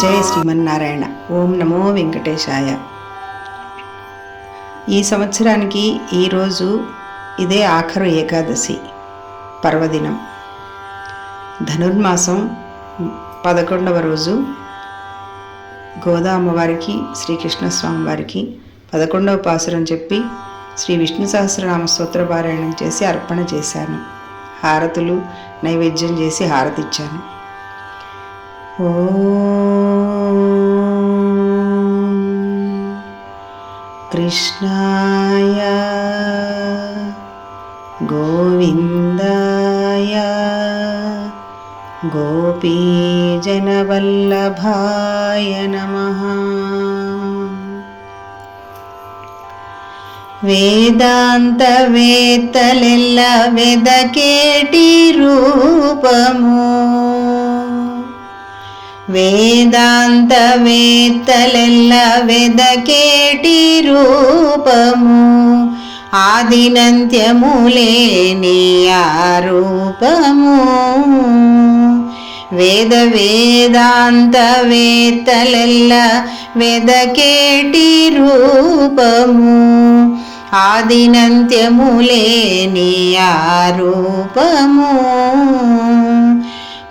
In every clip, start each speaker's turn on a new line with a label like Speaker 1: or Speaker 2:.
Speaker 1: జయ శ్రీమన్నారాయణ. ఓం నమో వెంకటేశాయ. ఈ సంవత్సరానికి ఈరోజు ఇదే ఆఖరు ఏకాదశి పర్వదినం. ధనుర్మాసం పదకొండవ రోజు గోదా అమ్మవారికి శ్రీకృష్ణస్వామి వారికి పదకొండవ పాసురం చెప్పి శ్రీ విష్ణు సహస్రనామ స్తోత్ర పారాయణం చేసి అర్పణ చేశాను. హారతులు నైవేద్యం చేసి హారతిచ్చాను. ఓ कृष्णाय गोविन्दाय गोपीजनवल्लभाय नमः। वेदान्तवेत्तलवेदकेटीरूपमो వేదాంతవేత్తలెల్ల వెదకేటి రూపము? ఆదినంత్యములేని ఆ రూపము. వేద వేదాంతవేత్తలెల్ల వెదకేటి రూపము? ఆదినంత్యములేని ఆ రూపము.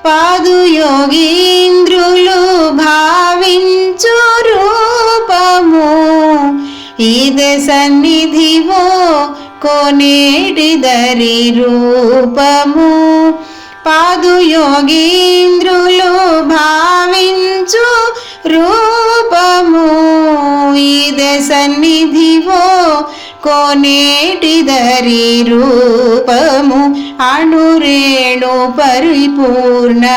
Speaker 1: పాదుయోగీంద్రులు భావించు రూపము. ఇది సన్నిధివో కొనేటిదరి రూపము. పాదుయోగీంద్రులు భావించు రూపము. ఇది సన్నిధివో కోనేటిదరి రూపము. అణురేణు పరిపూర్ణమైన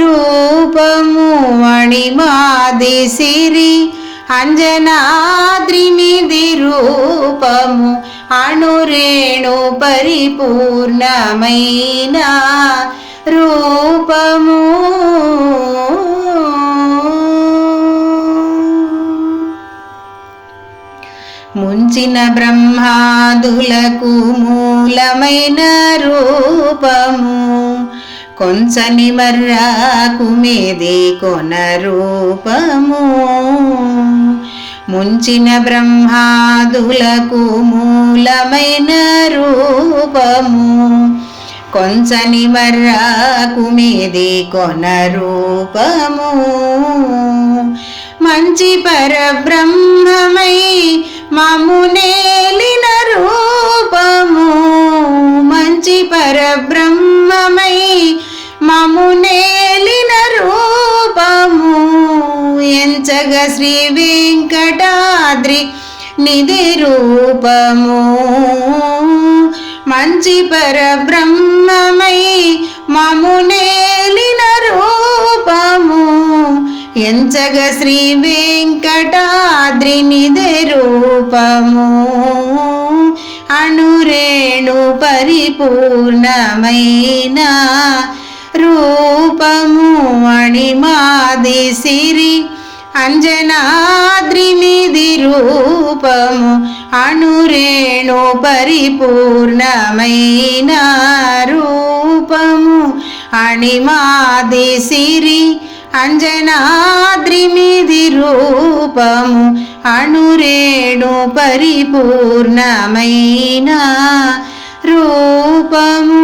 Speaker 1: రూపము మణిమాది సిరి అంజనాద్రిమిది రూపము అణురేణు పరిపూర్ణమైన రూపము. ముంచిన బ్రహ్మాదులకు మూలమైన రూపము. కొంచని మర్రాకు మీది కొన రూపము. ముంచిన బ్రహ్మాదులకు మూలమైన రూపము. కొంచని మర్రాకు మీది కొన రూపము. మంచి పరబ్రహ్మ శ్రీ వెంకటాద్రి నిధి రూపము. మంచి పరబ్రహ్మమై మమునేలిన రూపము. ఎంచగ శ్రీ వెంకటాద్రి నిధి రూపము. అణురేణు పరిపూర్ణమైన రూపము. అణిమాది సిరి అంజనాద్రి రూపము అణురేణు పరిపూర్ణమైన రూపము అణిమాది సిరి అంజనాద్రిమిది రూపము అణురేణు పరిపూర్ణమైన రూపము